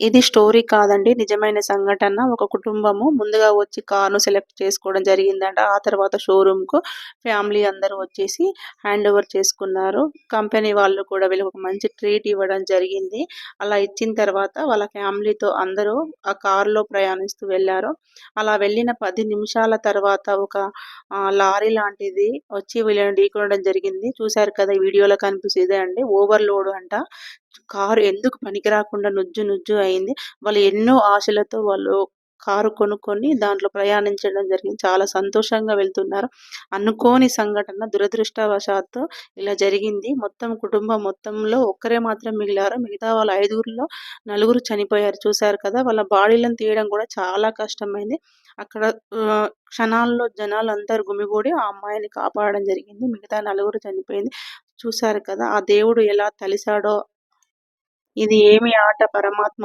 ఇది స్టోరీ కాదండి నిజమైన సంఘటన. ఒక కుటుంబము ముందుగా వచ్చి కారు సెలెక్ట్ చేసుకోవడం జరిగిందంట. ఆ తర్వాత షోరూమ్కు ఫ్యామిలీ అందరూ వచ్చేసి హ్యాండ్ ఓవర్ చేసుకున్నారు. కంపెనీ వాళ్ళు కూడా వీళ్ళకి ఒక మంచి ట్రీట్ ఇవ్వడం జరిగింది. అలా ఇచ్చిన తర్వాత వాళ్ళ ఫ్యామిలీతో అందరూ ఆ కార్లో ప్రయాణిస్తూ వెళ్ళారు అలా వెళ్ళిన పది నిమిషాల తర్వాత ఒక లారీ లాంటిది వచ్చి వీళ్ళని ఢీకొనడం జరిగింది. చూశారు కదా వీడియోలో కనిపిస్తుంది అండి. ఓవర్ లోడ్ అంట. కారు ఎందుకు పనికి రాకుండా నుజ్జు నుజ్జు అయింది. వాళ్ళు ఎన్నో ఆశలతో వాళ్ళు కారు కొనుక్కొని దాంట్లో ప్రయాణించడం జరిగింది. చాలా సంతోషంగా వెళ్తున్నారు. అనుకోని సంఘటన దురదృష్టవశాత్తు ఇలా జరిగింది. మొత్తం కుటుంబం మొత్తంలో ఒక్కరే మాత్రం మిగిలారు. మిగతా వాళ్ళ ఐదుగురిలో నలుగురు చనిపోయారు. చూశారు కదా వాళ్ళ బాడీలను తీయడం కూడా చాలా కష్టమైంది. అక్కడ క్షణాల్లో జనాలు అందరు గుమిగూడి ఆ అమ్మాయిని కాపాడడం జరిగింది. మిగతా నలుగురు చనిపోయింది. చూశారు కదా ఆ దేవుడు ఎలా తలిసాడో ఇది ఏమి ఆట పరమాత్మ?